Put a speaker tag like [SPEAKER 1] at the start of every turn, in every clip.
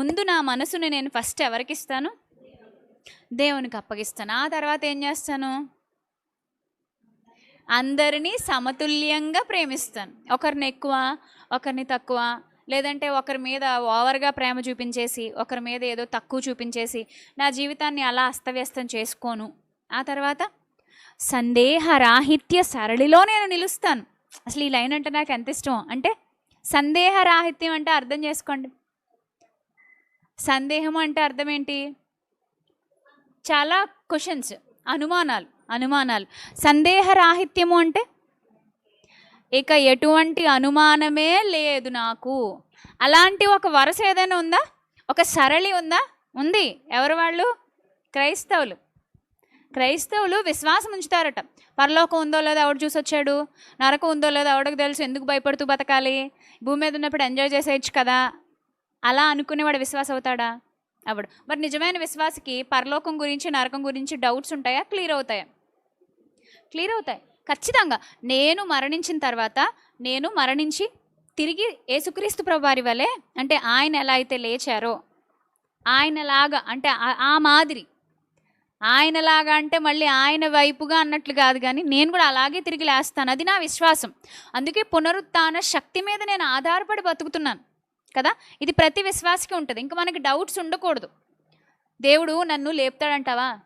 [SPEAKER 1] ముందు నా మనసుని నేను ఫస్ట్ ఎవరికి ఇస్తాను దేవునికి అప్పగిస్తాను. ఆ తర్వాత ఏం చేస్తాను? అందరినీ సమతుల్యంగా ప్రేమిస్తాను. ఒకరిని ఎక్కువ ఒకరిని తక్కువ లేదంటే ఒకరి మీద ఓవర్గా ప్రేమ చూపించేసి ఒకరి మీద ఏదో తక్కువ చూపించేసి నా జీవితాన్ని అలా అస్తవ్యస్తం చేసుకోను. ఆ తర్వాత సందేహ రాహిత్య సరళిలో నేను నిలుస్తాను. అసలు ఈ లైన్ అంటే నాకు ఎంత ఇష్టం? అంటే సందేహ రాహిత్యం అంటే అర్థం చేసుకోండి. సందేహం అంటే అర్థం ఏంటి చాలా క్వశ్చన్స్ అనుమానాలు అనుమానాలు. సందేహరాహిత్యము అంటే? ఇక ఎటువంటి అనుమానమే లేదు నాకు. అలాంటి ఒక వరుస ఏదైనా ఉందా? ఒక సరళి ఉందా? ఉంది. ఎవరు వాళ్ళు? క్రైస్తవులు. క్రైస్తవులు విశ్వాసం ఉంచుతారట. పరలోకం ఉందో లేదో ఎవడు చూసి వచ్చాడు? నరకం ఉందో లేదో ఎవడికి తెలుసు? ఎందుకు భయపడుతూ బతకాలి? భూమి మీద ఉన్నప్పుడు ఎంజాయ్ చేసేయచ్చు కదా? అలా అనుకునేవాడు విశ్వాసం అవుతాడా అవడు మరి నిజమైన విశ్వాసకి పరలోకం గురించి నరకం గురించి డౌట్స్ ఉంటాయా? క్లియర్ అవుతాయా? క్లియర్ అవుతాయి. ఖచ్చితంగా. నేను మరణించిన తర్వాత నేను మరణించి తిరిగి యేసుక్రీస్తు ప్రభువారి వలె అంటే ఆయన ఎలా అయితే లేచారో ఆయనలాగా అంటే ఆ- మాదిరి. ఆయనలాగా అంటే మళ్ళీ ఆయన వైపుగా అన్నట్లు కాదు కానీ నేను కూడా అలాగే తిరిగి లేస్తాను. అది నా విశ్వాసం. అందుకే పునరుత్న శక్తి మీద నేను ఆధారపడి బతుకుతున్నాను. కదా? ఇది ప్రతి విశ్వాసకి ఉంటుంది. ఇంకా మనకి డౌట్స్ ఉండకూడదు. దేవుడు నన్ను లేపుతాడంటావా?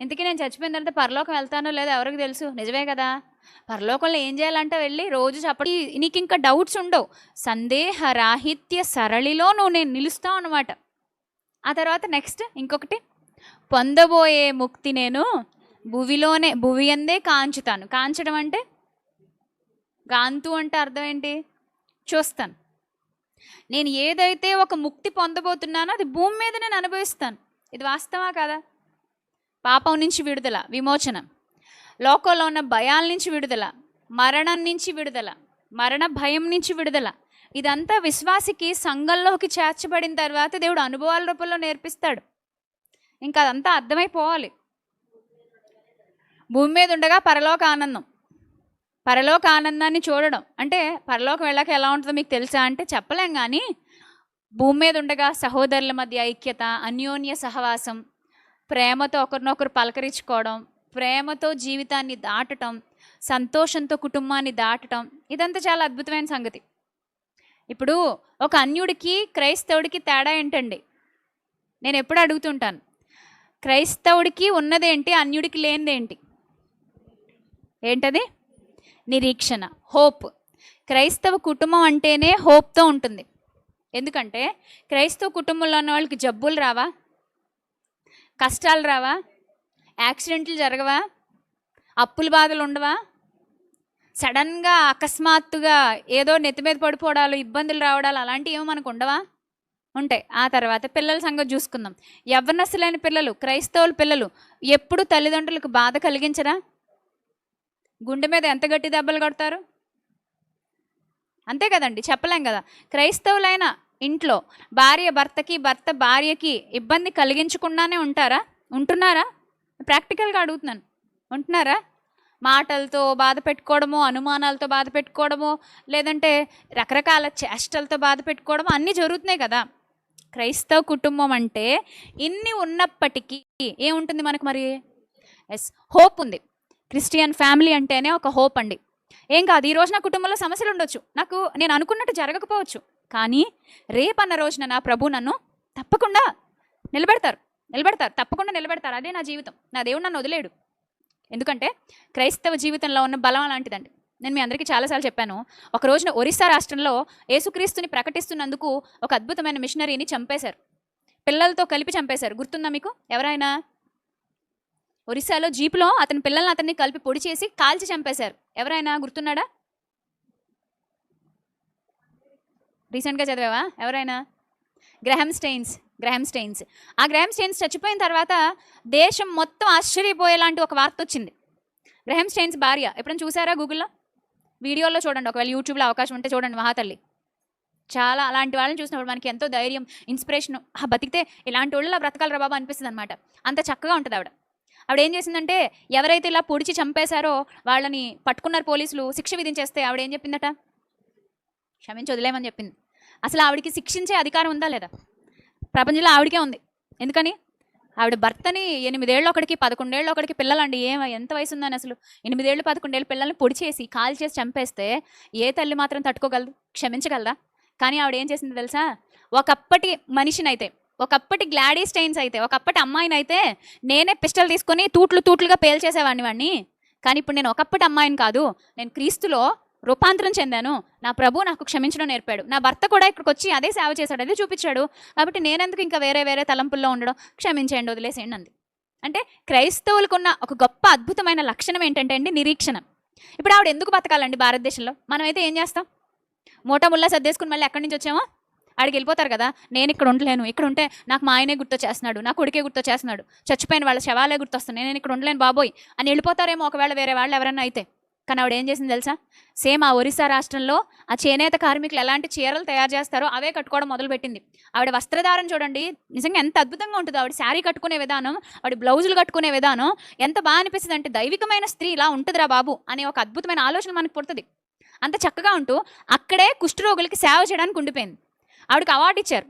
[SPEAKER 1] ఇంతకీ నేను చచ్చిపోయిన తర్వాత పరలోకం వెళ్తానో లేదో ఎవరికి తెలుసు? నిజమే కదా? పరలోకంలో ఏం చేయాలంటే వెళ్ళి రోజు చెప్పడి నీకు ఇంకా డౌట్స్ ఉండవు. సందేహ రాహిత్య సరళిలో నువ్వు నేను నిలుస్తావు అనమాట ఆ తర్వాత నెక్స్ట్ ఇంకొకటి. పొందబోయే ముక్తి నేను భువిలోనే భువి అందే కాంచుతాను. కాంచడం అంటే? గాంతు అంటే అర్థం ఏంటి? చూస్తాను. నేను ఏదైతే ఒక ముక్తి పొందబోతున్నానో అది భూమి మీద నేను అనుభవిస్తాను. ఇది వాస్తవా కదా? పాపం నుంచి విడుదల విమోచనం. లోకంలో ఉన్న భయాల నుంచి విడుదల మరణం నుంచి విడుదల మరణ భయం నుంచి విడుదల. ఇదంతా విశ్వాసికి సంఘంలోకి చేర్చబడిన తర్వాత దేవుడు అనుభవాల రూపంలో నేర్పిస్తాడు. ఇంకా అదంతా అర్థమైపోవాలి. భూమి మీద ఉండగా పరలోక ఆనందం. పరలోక ఆనందాన్ని చూడడం. అంటే పరలోకం వెళ్ళాక ఎలా ఉంటుందో మీకు తెలుసా అంటే చెప్పలేం కానీ భూమి మీద ఉండగా సహోదరుల మధ్య ఐక్యత అన్యోన్య సహవాసం ప్రేమతో ఒకరినొకరు పలకరించుకోవడం ప్రేమతో జీవితాన్ని దాటటం సంతోషంతో కుటుంబాన్ని దాటటం ఇదంతా చాలా అద్భుతమైన సంగతి. ఇప్పుడు ఒక అన్యుడికి క్రైస్తవుడికి తేడా ఏంటండి? నేను ఎప్పుడు అడుగుతుంటాను. క్రైస్తవుడికి ఉన్నదేంటి అన్యుడికి లేనిదేంటి? ఏంటది? నిరీక్షణ హోప్. క్రైస్తవ కుటుంబం అంటేనే హోప్తో ఉంటుంది. ఎందుకంటే క్రైస్తవ కుటుంబంలో ఉన్న వాళ్ళకి జబ్బులు రావా? కష్టాలు రావా? యాక్సిడెంట్లు జరగవా? అప్పుల బాధలు ఉండవా? సడన్గా అకస్మాత్తుగా ఏదో నెత్తి మీద పడిపోవడాలు ఇబ్బందులు రావడాలు అలాంటివి ఏమో మనకు ఉండవా? ఉంటాయి. ఆ తర్వాత పిల్లల సంగతి చూసుకుందాం. యవ్వనస్తులైన పిల్లలు క్రైస్తవుల పిల్లలు ఎప్పుడు తల్లిదండ్రులకు బాధ కలిగించరా? గుండె మీద ఎంత గట్టి దెబ్బలు కొడతారు? అంతే కదండి చెప్పలేం కదా. క్రైస్తవులైన ఇంట్లో భార్య భర్తకి భర్త భార్యకి ఇబ్బంది కలిగించకుండానే ఉంటారా? ఉంటున్నారా? ప్రాక్టికల్గా అడుగుతున్నాను. ఉంటున్నారా? మాటలతో బాధ పెట్టుకోవడమో అనుమానాలతో బాధ పెట్టుకోవడమో లేదంటే రకరకాల చేష్టలతో బాధ పెట్టుకోవడమో అన్నీ జరుగుతున్నాయి కదా. క్రైస్తవ కుటుంబం అంటే ఇన్ని ఉన్నప్పటికీ ఏముంటుంది మనకు మరి? ఎస్ హోప్ ఉంది. క్రిస్టియన్ ఫ్యామిలీ అంటేనే ఒక హోప్ అండి. ఏం కాదు ఈ రోజు నా కుటుంబంలో సమస్యలు ఉండొచ్చు. నాకు నేను అనుకున్నట్టు జరగకపోవచ్చు. కానీ రేపన్న రోజున నా ప్రభు నన్ను తప్పకుండా నిలబెడతారు. నిలబెడతారు తప్పకుండా నిలబెడతారు. అదే నా జీవితం. నా దేవుడు నన్ను వదిలేడు. ఎందుకంటే క్రైస్తవ జీవితంలో ఉన్న బలం అలాంటిదండి. నేను మీ అందరికీ చాలాసార్లు చెప్పాను. ఒక రోజున ఒరిస్సా రాష్ట్రంలో యేసుక్రీస్తుని ప్రకటిస్తున్నందుకు ఒక అద్భుతమైన మిషనరీని చంపేశారు. పిల్లలతో కలిపి చంపేశారు. గుర్తుందా మీకు? ఎవరైనా? ఒరిస్సాలో జీపులో అతని పిల్లల్ని అతన్ని కలిపి పొడి చేసి కాల్చి చంపేశారు. ఎవరైనా గుర్తున్నాడా? రీసెంట్గా చదివావా? ఎవరైనా? గ్రహం స్టెయిన్స్ గ్రహం స్టెయిన్స్. ఆ గ్రహం స్టెయిన్స్ చచ్చిపోయిన తర్వాత దేశం మొత్తం ఆశ్చర్యపోయేలాంటి ఒక వార్త వచ్చింది. గ్రహం స్టెయిన్స్ భార్య. ఎప్పుడైనా చూసారా గూగుల్లో? వీడియోలో చూడండి. ఒకవేళ యూట్యూబ్లో అవకాశం ఉంటే చూడండి మహాతల్లి. చాలా అలాంటి వాళ్ళని చూసినప్పుడు మనకి ఎంతో ధైర్యం ఇన్స్పిరేషన్. బతికితే ఇలాంటి వాళ్ళ బ్రతకాలరా బాబా అనిపిస్తుంది అనమాట అంత చక్కగా ఉంటుంది ఆవిడ ఆవిడ ఏం చేసిందంటే ఎవరైతే ఇలా పొడిచి చంపేశారో వాళ్ళని పట్టుకున్నారు పోలీసులు శిక్ష విధించేస్తే ఆవిడ ఏం చెప్పిందట? క్షమించి వదిలేమని చెప్పింది. అసలు ఆవిడకి శిక్షించే అధికారం ఉందా లేదా? ప్రపంచంలో ఆవిడకే ఉంది. ఎందుకని? ఆవిడ భర్తని ఎనిమిదేళ్ళు ఒకటికి పదకొండేళ్ళు ఒకటికి పిల్లలండి. ఏం ఎంత వయసు ఉందని అసలు? ఎనిమిదేళ్ళు పదకొండేళ్ళు పిల్లల్ని పొడిచేసి కాల్ చేసి చంపేస్తే ఏ తల్లి మాత్రం తట్టుకోగలదు? క్షమించగలదా? కానీ ఆవిడ ఏం చేసింది తెలుసా? ఒకప్పటి మనిషినైతే ఒకప్పటి గ్లాడీ స్టైన్స్ అయితే ఒకప్పటి అమ్మాయిని అయితే నేనే పిస్టల్ తీసుకొని తూట్లు తూట్లుగా పేల్చేసేవాడిని వాడిని కానీ ఇప్పుడు నేను ఒకప్పటి అమ్మాయిని కాదు నేను క్రీస్తులో రూపాంతరం చెందాను. నా ప్రభు నాకు క్షమించడం నేర్పాడు. నా భర్త కూడా ఇక్కడికి వచ్చి అదే సేవ చేశాడు అదే చూపించాడు. కాబట్టి నేనెందుకు ఇంకా వేరే వేరే తలంపుల్లో ఉండడం? క్షమించేయండి వదిలేసేయండి అంది. అంటే క్రైస్తవులకున్న ఒక గొప్ప అద్భుతమైన లక్షణం ఏంటంటే అండి నిరీక్షణ. ఇప్పుడు ఆవిడ ఎందుకు బతకాలండి భారతదేశంలో? మనమైతే ఏం చేస్తాం? మూట ముల్లా సర్దేసుకుని మళ్ళీ ఎక్కడి నుంచి వచ్చామో? ఆడికి వెళ్ళిపోతారు కదా నేను ఇక్కడ ఉండలేను. ఇక్కడ ఉంటే నాకు మా ఆయనే గుర్తొచ్చేస్తున్నాడు నా కొడుకే గుర్తొచ్చేస్తున్నాడు చచ్చిపోయిన వాళ్ళ శవాలే గుర్తొస్తున్నాయి నేను ఇక్కడ ఉండలేను బాబోయ్. అని వెళ్ళిపోతారేమో ఒకవేళ వేరే వాళ్ళు ఎవరైనా అయితే. కానీ ఆవిడ ఏం చేసింది తెలుసా? సేమ్ ఆ ఒరిస్సా రాష్ట్రంలో ఆ చేనేత కార్మికులు ఎలాంటి చీరలు తయారు చేస్తారో అవే కట్టుకోవడం మొదలుపెట్టింది. ఆవిడ వస్త్రధారణ చూడండి నిజంగా ఎంత అద్భుతంగా ఉంటుందో. ఆవిడ శారీ కట్టుకునే విధానం ఆవిడ బ్లౌజులు కట్టుకునే విధానం ఎంత బాగా అనిపిస్తుంది అంటే దైవికమైన స్త్రీ ఇలా ఉంటుందిరా బాబు అనే ఒక అద్భుతమైన ఆలోచన మనకు పుడుతుంది. అంత చక్కగా ఉంటూ అక్కడే కుష్ఠరోగులకి సేవ చేయడానికి ఉండిపోయింది. ఆవిడకి అవార్డు ఇచ్చారు.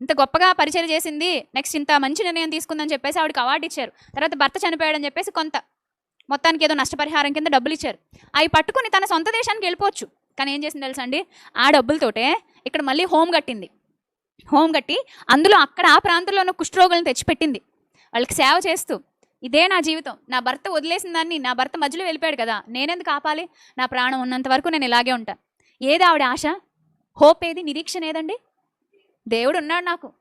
[SPEAKER 1] ఇంత గొప్పగా పరిచయం చేసింది నెక్స్ట్ ఇంత మంచి నిర్ణయం తీసుకుందని చెప్పేసి ఆవిడకి అవార్డు ఇచ్చారు. తర్వాత భర్త చనిపోయాడని చెప్పేసి కొంత మొత్తానికి ఏదో నష్టపరిహారం కింద డబ్బులు ఇచ్చారు. అవి పట్టుకుని తన సొంత దేశానికి వెళ్ళిపోవచ్చు. కానీ ఏం చేసింది తెలుసా అండి? ఆ డబ్బులతోటే ఇక్కడ మళ్ళీ హోమ్ కట్టింది. హోమ్ కట్టి అందులో అక్కడ ఆ ప్రాంతంలో ఉన్న కుష్ఠరోగులను తెచ్చిపెట్టింది. వాళ్ళకి సేవ చేస్తూ ఇదే నా జీవితం. నా భర్త వదిలేసిన దాన్ని నా భర్త మధ్యలో వెళ్ళిపోయాడు కదా. నేనెందుకు ఆపాలి? నా ప్రాణం ఉన్నంత వరకు నేను ఇలాగే ఉంటాను ఏది ఆవిడ ఆశ? హోప్ ఏది నిరీక్షణ ఏదండి? దేవుడు ఉన్నాడు నాకు.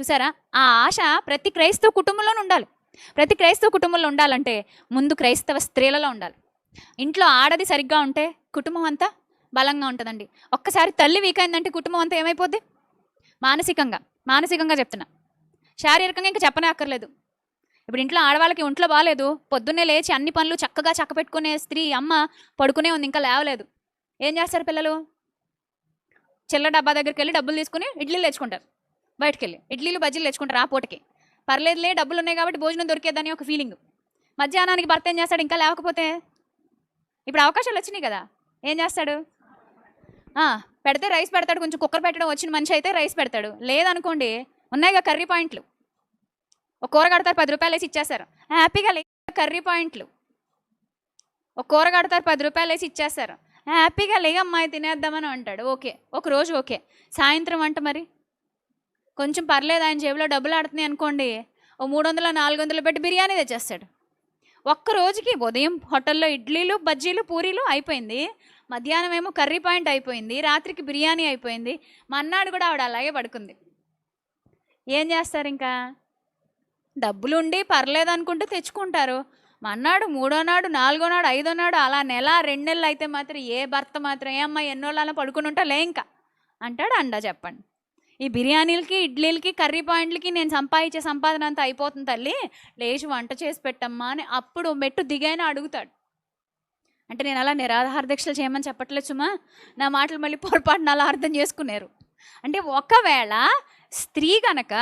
[SPEAKER 1] చూసారా? ఆ ఆశ ప్రతి క్రైస్తవ కుటుంబంలోనూ ఉండాలి. ప్రతి క్రైస్తవ కుటుంబంలో ఉండాలంటే ముందు క్రైస్తవ స్త్రీలలో ఉండాలి. ఇంట్లో ఆడది సరిగ్గా ఉంటే కుటుంబం అంతా బలంగా ఉంటుందండి. ఒక్కసారి తల్లి వీక్ అయిందంటే కుటుంబం అంతా ఏమైపోద్ది? మానసికంగా. మానసికంగా చెప్తున్నా. శారీరకంగా ఇంకా చెప్పనే అక్కర్లేదు. ఇప్పుడు ఇంట్లో ఆడవాళ్ళకి ఒంట్లో బాగాలేదు పొద్దున్నే లేచి అన్ని పనులు చక్కగా చక్కపెట్టుకునే స్త్రీ అమ్మ పడుకునే ఉంది. ఇంకా లేవలేదు. ఏం చేస్తారు పిల్లలు? చిల్లర డబ్బా దగ్గరికి వెళ్ళి డబ్బులు తీసుకుని ఇడ్లీలు తెచ్చుకుంటారు. బయటకు వెళ్ళి ఇడ్లీలు బజ్జీలు తెచ్చుకుంటారు ఆ పూటకి. పర్లేదులే డబ్బులు ఉన్నాయి కాబట్టి భోజనం దొరికేదని ఒక ఫీలింగ్ మధ్యాహ్నానికి భర్త ఏం చేస్తాడు? ఇంకా లేకపోతే ఇప్పుడు అవకాశాలు వచ్చినాయి కదా. ఏం చేస్తాడు? పెడితే రైస్ పెడతాడు కొంచెం కుక్కర్ పెట్టడం వచ్చిన మనిషి అయితే రైస్ పెడతాడు. లేదనుకోండి ఉన్నాయిగా కర్రీ పాయింట్లు. ఒక కూర కడతారు పది రూపాయలు వేసి ఇచ్చేస్తారు. హ్యాపీగా లే కర్రీ పాయింట్లు. ఒక కూర కడతారు పది రూపాయలు వేసి ఇచ్చేస్తారు. హ్యాపీగా లేక అమ్మాయి తినేద్దామని అంటాడు. ఓకే ఒక రోజు ఓకే. సాయంత్రం అంట మరి? కొంచెం పర్లేదు ఆయన జేబులో డబ్బులు ఆడుతున్నాయి అనుకోండి. ఓ మూడు వందలు నాలుగు వందలు పెట్టి బిర్యానీ తెచ్చేస్తాడు. ఒక్క రోజుకి ఉదయం హోటల్లో ఇడ్లీలు బజ్జీలు పూరీలు అయిపోయింది. మధ్యాహ్నం ఏమో కర్రీ పాయింట్ అయిపోయింది. రాత్రికి బిర్యానీ అయిపోయింది. మన్నాడు కూడా ఆవిడ అలాగే పడుకుంది. ఏం చేస్తారు ఇంకా? డబ్బులు ఉండి పర్లేదు అనుకుంటూ తెచ్చుకుంటారు. మన్నాడు మూడో నాడు నాలుగో నాడు ఐదో నాడు అలా నెల రెండు నెలలు అయితే మాత్రం ఏ భర్త మాత్రం ఏ అమ్మాయి ఎన్నోళ్ళ అలా పడుకుని ఉంటా లే ఇంకా? అంటాడు అండా చెప్పండి. ఈ బిర్యానీలకి ఇడ్లీలకి కర్రీ పాయింట్లకి నేను సంపాదించే సంపాదన అంతా అయిపోతుంది తల్లి. లేచి వంట చేసి పెట్టమ్మా అని అప్పుడు మెట్టు దిగైనా అడుగుతాడు. అంటే నేను అలా నిరాధార దీక్షలు చేయమని చెప్పట్లేదు సుమా. నా మాటలు మళ్ళీ పొరపాటున అలా అర్థం చేసుకున్నారు అంటే ఒకవేళ స్త్రీ కనుక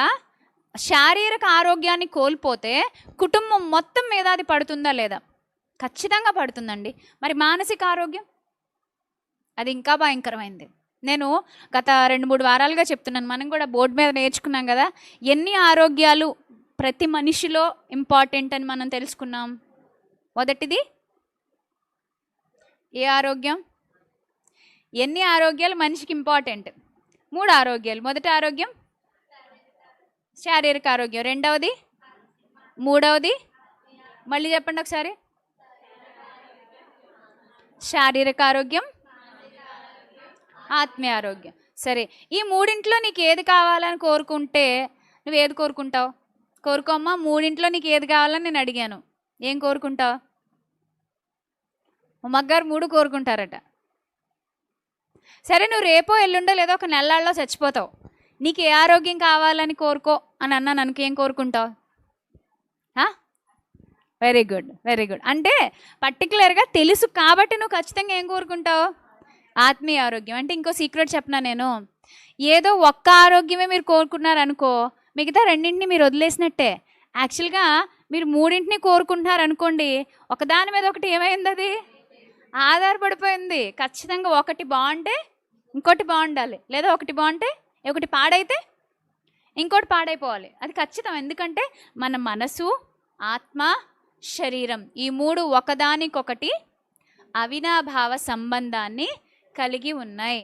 [SPEAKER 1] శారీరక ఆరోగ్యాన్ని కోల్పోతే కుటుంబం మొత్తం మీద అది పడుతుందా లేదా? ఖచ్చితంగా పడుతుందండి. మరి మానసిక ఆరోగ్యం? అది ఇంకా భయంకరమైంది. నేను గత రెండు మూడు వారాలుగా చెప్తున్నాను. మనం కూడా బోర్డు మీద నేర్చుకున్నాం కదా ఎన్ని ఆరోగ్యాలు ప్రతి మనిషిలో ఇంపార్టెంట్ అని మనం తెలుసుకున్నాం? మొదటిది ఏ ఆరోగ్యం? ఎన్ని ఆరోగ్యాలు మనిషికి ఇంపార్టెంట్? మూడు ఆరోగ్యాలు. మొదటి ఆరోగ్యం శారీరక ఆరోగ్యం. రెండవది మూడవది మళ్ళీ చెప్పండి ఒకసారి. శారీరక ఆరోగ్యం ఆత్మీయ ఆరోగ్యం. సరే ఈ మూడింట్లో నీకు ఏది కావాలని కోరుకుంటే నువ్వు ఏది కోరుకుంటావు? కోరుకోమ్మా మూడింట్లో నీకు ఏది కావాలని నేను అడిగాను. ఏం కోరుకుంటావు? మగ్గారు మూడు కోరుకుంటారట. సరే నువ్వు రేపో ఎల్లుండో లేదో ఒక నెలల్లో చచ్చిపోతావు. నీకు ఏ ఆరోగ్యం కావాలని కోరుకో అని అన్నా నన్ను ఏం కోరుకుంటావు వెరీ గుడ్ వెరీ గుడ్ అంటే పర్టికులర్గా తెలుసు కాబట్టి నువ్వు ఖచ్చితంగా ఏం కోరుకుంటావు? ఆత్మీయ ఆరోగ్యం. అంటే ఇంకో సీక్రెట్ చెప్పనా నేను? ఏదో ఒక్క ఆరోగ్యమే మీరు కోరుకున్నారనుకో మిగతా రెండింటిని మీరు వదిలేసినట్టే. యాక్చువల్గా మీరు మూడింటిని కోరుకుంటున్నారు అనుకోండి ఒకదాని మీద ఒకటి ఏమైంది అది? ఆధారపడిపోయింది. ఖచ్చితంగా ఒకటి బాగుంటే ఇంకోటి బాగుండాలి. లేదా ఒకటి బాగుంటే ఒకటి పాడైతే ఇంకోటి పాడైపోవాలి. అది ఖచ్చితం. ఎందుకంటే మన మనసు ఆత్మ శరీరం ఈ మూడు ఒకదానికొకటి అవినాభావ సంబంధాన్ని కలిగి ఉన్నాయి.